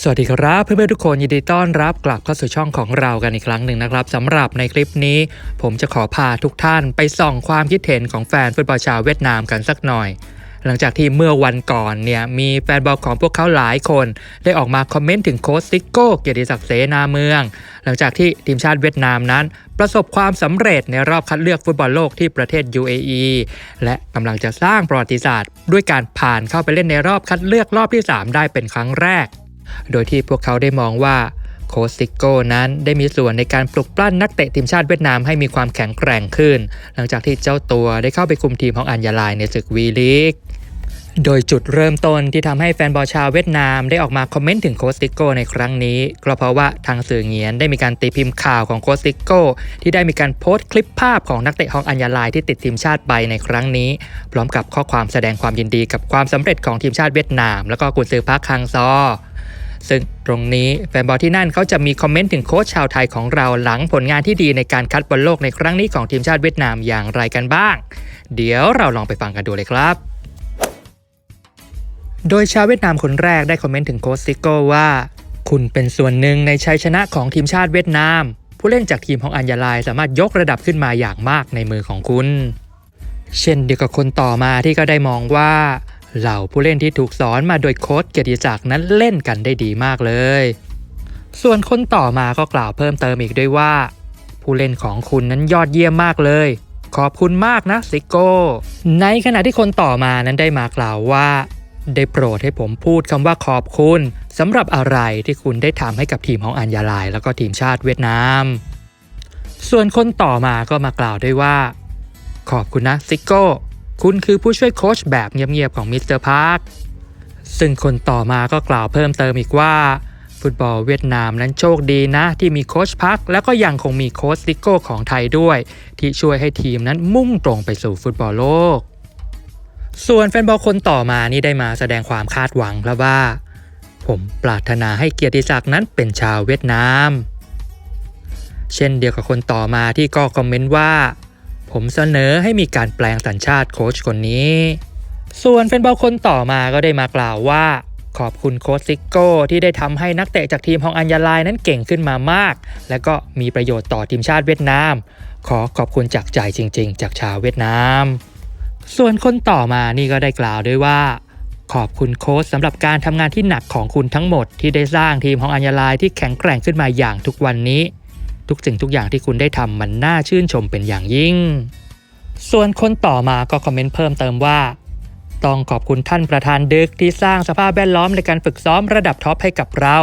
สวัสดีครับเพื่อนๆทุกคนยินดีต้อนรับกลับเข้าสู่ช่องของเรากันอีกครั้งหนึ่งนะครับสำหรับในคลิปนี้ ผมจะขอพาทุกท่านไปส่องความคิดเห็นของแฟนฟุตบอลชาวเวียดนามกันสักหน่อย หลังจากที่เมื่อวันก่อนเนี่ยมีแฟนบอลของพวกเขาหลายคน ได้ออกมาคอมเมนต์ถึงโค้ชซิโก้เกียรติศักดิ์เสนาเมือง หลังจากที่ทีมชาติเวียดนามนั้น ประสบความสำเร็จในรอบคัดเลือกฟุตบอลโลกที่ประเทศ UAE และกำลังจะสร้างประวัติศาสตร์ ด้วยการผ่านเข้าไปเล่นในรอบคัดเลือกรอบที่ 3 ได้เป็นครั้งแรก โดยที่พวกเขาได้มองว่าโค้ชซิโก้นั้นได้มีส่วนในการปลุกปล้นนักเตะทีมชาติเวียดนามให้มีความแข็งแกร่งขึ้น หลังจากที่เจ้าตัวได้เข้าไปคุมทีมของอัญญาลายในศึกวีลีกโดยจุดเริ่มต้นที่ทำให้แฟนบอลชาวเวียดนามได้ออกมาคอมเมนต์ถึงโค้ชซิโก้ในครั้งนี้ ก็เพราะว่าทางสื่อเงียนได้มีการตีพิมพ์ข่าวของโค้ชซิโก้ที่ได้มีการโพสต์คลิปภาพของนักเตะฮองอัญญาลายที่ติดทีมชาติไปในครั้งนี้ พร้อมกับข้อความแสดงความยินดีกับความสำเร็จของทีมชาติเวียดนาม แล้วก็กุนซือพักคังซอ ซึ่งตรงนี้แฟนบอลที่นั่นเขาจะมีคอมเมนต์ถึงโค้ชชาวไทยของเราหลังผลงานที่ดีในการคัดบอลโลกในครั้งนี้ของทีมชาติเวียดนามอย่างไรกันบ้าง เดี๋ยวเราลองไปฟังกันดูเลยครับ โดยชาวเวียดนามคนแรกได้คอมเมนต์ถึงโค้ชซิโก้ว่า คุณเป็นส่วนหนึ่งในชัยชนะของทีมชาติเวียดนาม ผู้เล่นจากทีมของอัญญาลายสามารถยกระดับขึ้นมาอย่างมากในมือของคุณ เช่นเดียวกับคนต่อมาที่ก็ได้มองว่า เหล่าผู้เล่นที่ถูกสอนมาโดยโค้ชเกียรติศักดิ์นั้นเล่นกันได้ดีมากเลย ส่วนคนต่อมาก็กล่าวเพิ่มเติมอีกด้วยว่า ผู้เล่นของคุณนั้นยอดเยี่ยมมากเลย ขอบคุณมากนะซิโก้ ในขณะที่คนต่อมานั้นได้มากล่าวว่า ได้โปรดให้ผมพูดคำว่าขอบคุณสำหรับอะไรที่คุณได้ทำให้กับทีมของอัญญาลายแล้วก็ทีมชาติเวียดนาม ส่วนคนต่อมาก็มากล่าวด้วยว่า ขอบคุณนะซิโก้ คุณคือผู้ช่วยโค้ชแบบเงียบๆของมิสเตอร์พาร์คซึ่งคนต่อมาก็กล่าวเพิ่มเติมอีกว่า ฟุตบอลเวียดนามนั้นโชคดีนะ ที่มีโค้ชพัก แล้วก็ยังคงมีโค้ชซิโก้ของไทยด้วย ที่ช่วยให้ทีมนั้นมุ่งตรงไปสู่ฟุตบอลโลก ส่วนแฟนบอลคนต่อมานี่ได้มาแสดงความคาดหวังแล้วว่า ผมปรารถนาให้เกียรติศักดิ์นั้นเป็นชาวเวียดนาม เช่นเดียวกับคนต่อมาที่ก็คอมเมนต์ว่า ผมเสนอให้มีการแปลงสัญชาติโค้ชคนนี้ ส่วนแฟนบอลคนต่อมาก็ได้มากล่าวว่า ขอบคุณโค้ชซิโก้ที่ได้ทำให้นักเตะจากทีมฮองอัญญาลายนั้นเก่งขึ้นมามาก และก็มีประโยชน์ต่อทีมชาติเวียดนาม ขอขอบคุณจากใจจริง ๆ จากชาวเวียดนาม ส่วนคนต่อมานี่ก็ได้กล่าวด้วยว่าขอบคุณโค้ชสำหรับการทำงานที่หนักของคุณทั้งหมดที่ได้สร้างทีมของอัญญาลายที่แข็งแกร่งขึ้นมาอย่างทุกวันนี้ ทุกสิ่งทุกอย่างที่คุณได้ทำมันน่าชื่นชมเป็นอย่างยิ่ง ส่วนคนต่อมาก็คอมเมนต์เพิ่มเติมว่า ต้องขอบคุณท่านประธานดึกที่สร้างสภาพแวดล้อมในการฝึกซ้อมระดับท็อปให้กับเรา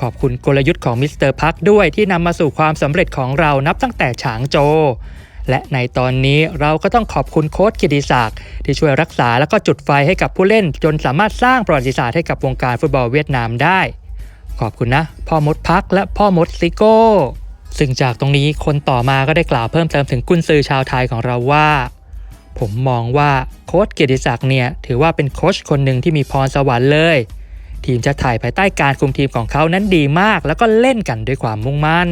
ขอบคุณกลยุทธ์ของมิสเตอร์พักด้วยที่นำมาสู่ความสำเร็จของเรานับตั้งแต่ฉางโจ และในตอนนี้เราก็ต้องขอบคุณโค้ชกิติศักดิ์ที่ช่วยรักษาและก็จุดไฟให้กับผู้เล่น จนสามารถสร้างประวัติศาสตร์ให้กับวงการฟุตบอลเวียดนามได้ขอบคุณนะ พ่อมดพักและพ่อมดซิโก้ ซึ่งจากตรงนี้คนต่อมาก็ได้กล่าวเพิ่มเติมถึงกุนซือชาวไทยของเราว่า ผมมองว่าโค้ชเกียรติศักดิ์เนี่ยถือว่าเป็นโค้ชคนหนึ่งที่มีพรสวรรค์เลย ทีมชาติไทยภายใต้การคุมทีมของเขานั้นดีมาก แล้วก็เล่นกันด้วยความมุ่งมั่น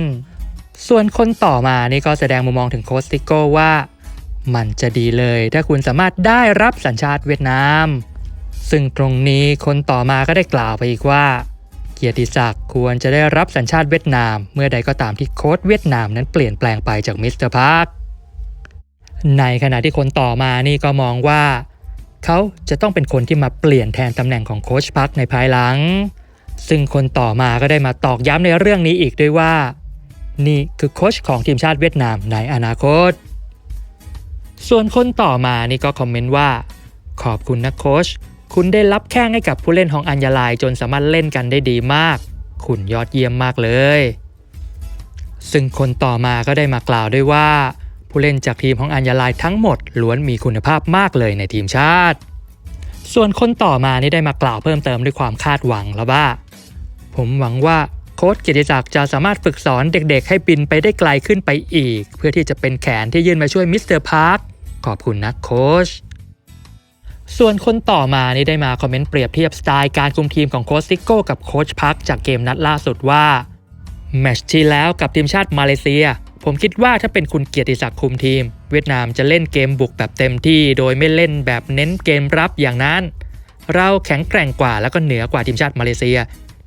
ส่วนคนต่อมานี่ก็แสดงมุมมองถึงโค้ชซิโก้ว่า มันจะดีเลย ถ้าคุณสามารถได้รับสัญชาติเวียดนาม ซึ่งตรงนี้คนต่อมาก็ได้กล่าวไปอีกว่า เกียรติศักดิ์ควรจะได้รับสัญชาติเวียดนาม เมื่อใดก็ตามที่โค้ชเวียดนามนั้นเปลี่ยนแปลงไปจากมิสเตอร์พาร์คในขณะที่คนต่อมานี่ก็มองว่า เขาจะต้องเป็นคนที่มาเปลี่ยนแทนตำแหน่งของโค้ชพักในภายหลัง ซึ่งคนต่อมาก็ได้มาตอกย้ำในเรื่องนี้อีกด้วยว่า นี่คือโค้ชของทีมชาติเวียดนามในอนาคต ส่วนคนต่อมานี่ก็คอมเมนต์ว่า ขอบคุณนะโค้ช คุณได้รับแข้งให้กับผู้เล่นของอัญญาลายจนสามารถเล่นกันได้ดีมาก คุณยอดเยี่ยมมากเลย ซึ่งคนต่อมาก็ได้มากล่าวด้วยว่า ผู้เล่นจากทีมของอัญญาลายทั้งหมดล้วนมีคุณภาพมากเลยในทีมชาติ ส่วนคนต่อมานี่ได้มากล่าวเพิ่มเติมด้วยความคาดหวังแล้วว่า ผมหวังว่าโค้ชเกียรติศักดิ์จะสามารถฝึกสอนเด็กๆ ให้บินไปได้ไกลขึ้นไปอีก เพื่อที่จะเป็นแขนที่ยื่นมาช่วยมิสเตอร์พาร์คขอบคุณนะโค้ช ส่วนคนต่อมานี่ได้มาคอมเมนต์เปรียบเทียบสไตล์การคุมทีมของโค้ชซิโก้กับโค้ชพักจากเกมนัดล่าสุดว่าแมตช์ที่แล้วกับทีมชาติมาเลเซีย ผมคิดว่าถ้าเป็นคุณเกียรติศักดิ์คุมทีม เวียดนามจะเล่นเกมบุกแบบเต็มที่ โดยไม่เล่นแบบเน้นเกมรับอย่างนั้น เราแข็งแกร่งกว่าแล้วก็เหนือกว่าทีมชาติมาเลเซีย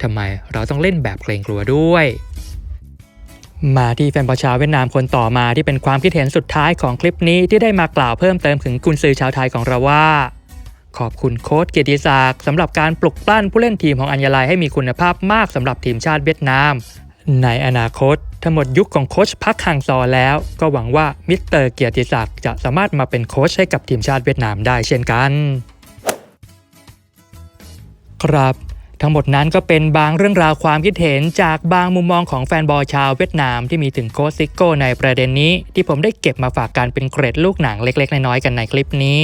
ทำไมเราต้องเล่นแบบเกรงกลัวด้วย มาที่แฟนบอลชาวเวียดนามคนต่อมาที่เป็นความคิดเห็นสุดท้ายของคลิปนี้ที่ได้มากล่าวเพิ่มเติมถึงกุนซือชาวไทยของเราว่า ขอบคุณโค้ชเกียรติศักดิ์สำหรับการปลุกปล้นผู้เล่นทีมของอัญญาลัยให้มีคุณภาพมากสำหรับทีมชาติเวียดนาม ในอนาคตถ้าหมดยุคของโค้ชพักฮังซอแล้ว ก็หวังว่ามิสเตอร์เกียรติศักดิ์จะสามารถมาเป็นโค้ชให้กับทีมชาติเวียดนามได้เช่นกัน ครับทั้งหมดนั้นก็เป็นบางเรื่องราวความคิดเห็นจากบางมุมมองของแฟนบอลชาวเวียดนามที่มีถึงโค้ชซิโก้ในประเด็นนี้ ที่ผมได้เก็บมาฝากกันเป็นเกร็ดลูกหนังเล็ก ๆ น้อยๆกันในคลิปนี้